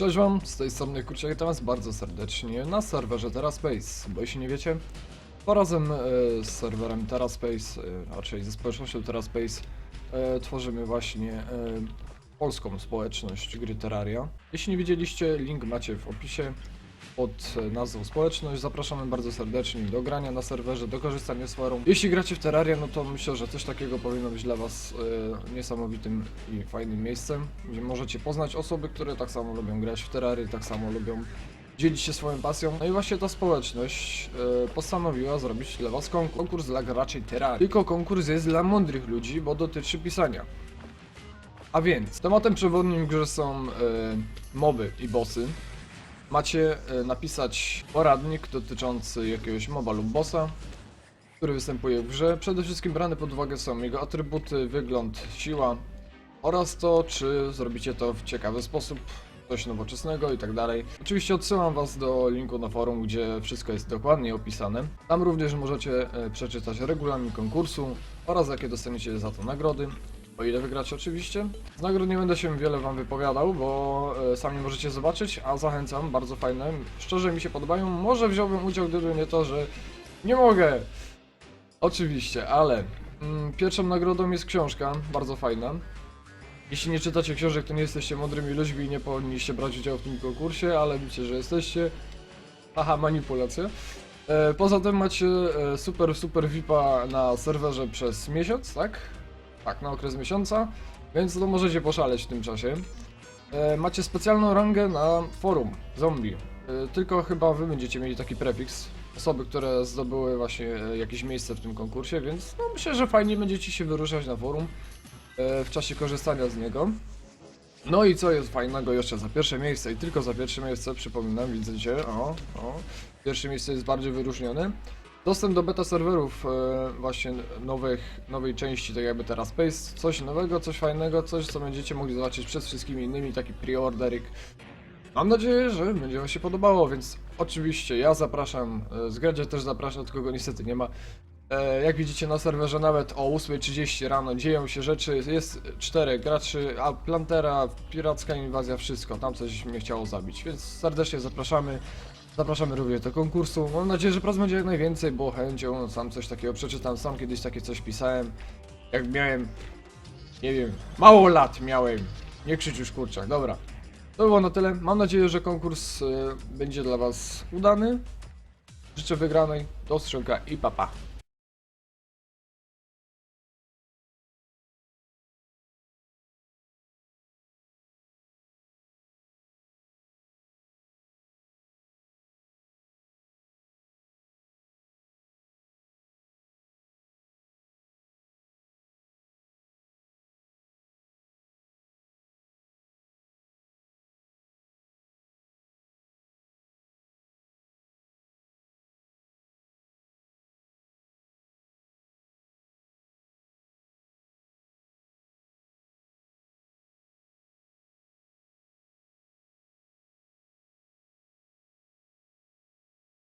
Cześć wam, z tej strony Kurczak, witam was bardzo serdecznie na serwerze TerraSpace, bo jeśli nie wiecie, to razem e, z serwerem TerraSpace, e, raczej ze społecznością TerraSpace, e, tworzymy właśnie polską społeczność gry Terraria. Jeśli nie widzieliście, link macie w opisie pod nazwą społeczność. Zapraszamy bardzo serdecznie do grania na serwerze, do korzystania z forum. Jeśli gracie w Terraria, no to myślę, że coś takiego powinno być dla was e, niesamowitym i fajnym miejscem, gdzie możecie poznać osoby, które tak samo lubią grać w Terrarię, tak samo lubią dzielić się swoją pasją. No i właśnie ta społeczność e, postanowiła zrobić dla was konkurs. Konkurs dla graczy Terrarii. Tylko konkurs jest dla mądrych ludzi, bo dotyczy pisania. A więc, tematem przewodnim w grze są e, moby i bossy. Macie e, napisać poradnik dotyczący jakiegoś moba lub bossa, który występuje w grze. Przede wszystkim brane pod uwagę są jego atrybuty, wygląd, siła oraz to, czy zrobicie to w ciekawy sposób, coś nowoczesnego i tak dalej. Oczywiście odsyłam was do linku na forum, gdzie wszystko jest dokładnie opisane. Tam również możecie e, przeczytać regulamin konkursu oraz jakie dostaniecie za to nagrody. O ile wygracie oczywiście. Z nagród nie będę się wiele wam wypowiadał, bo e, sami możecie zobaczyć, a zachęcam, bardzo fajne. Szczerze mi się podobają. Może wziąłbym udział, gdyby nie to, że nie mogę. Oczywiście, ale mm, pierwszą nagrodą jest książka, bardzo fajna. Jeśli nie czytacie książek, to nie jesteście mądrymi ludźmi i nie powinniście brać udziału w tym konkursie, ale wiecie, że jesteście. Haha, manipulacja. E, poza tym macie e, super, super VIPa na serwerze przez miesiąc, tak? Tak, na okres miesiąca, więc to możecie poszaleć w tym czasie. E, macie specjalną rangę na forum zombie. E, tylko chyba wy będziecie mieli taki prefiks. Osoby, które zdobyły właśnie e, jakieś miejsce w tym konkursie, więc no, myślę, że fajnie będziecie się wyruszać na forum e, w czasie korzystania z niego. No i co jest fajnego jeszcze za pierwsze miejsce i tylko za pierwsze miejsce, przypominam, widzicie, o, o, pierwsze miejsce jest bardziej wyróżnione. Dostęp do beta serwerów e, właśnie nowych, nowej części, tak jakby teraz Space, coś nowego, coś fajnego, coś co będziecie mogli zobaczyć przed wszystkimi innymi, taki preorderik. Mam nadzieję, że będzie wam się podobało, więc oczywiście ja zapraszam, e, Zgradzie też zapraszam, tylko go niestety nie ma. E, jak widzicie na serwerze nawet o 8.30 rano dzieją się rzeczy, jest czterech graczy, a Plantera, piracka inwazja, wszystko, tam coś mnie chciało zabić, więc serdecznie zapraszamy. Zapraszamy również do konkursu. Mam nadzieję, że prac będzie jak najwięcej, bo chęcią sam coś takiego przeczytam. Sam kiedyś takie coś pisałem. Jak miałem, nie wiem, mało lat miałem. Nie krzycz już kurczak, dobra. To było na tyle. Mam nadzieję, że konkurs y, będzie dla Was udany. Życzę wygranej. Do strzęka i papa. Pa.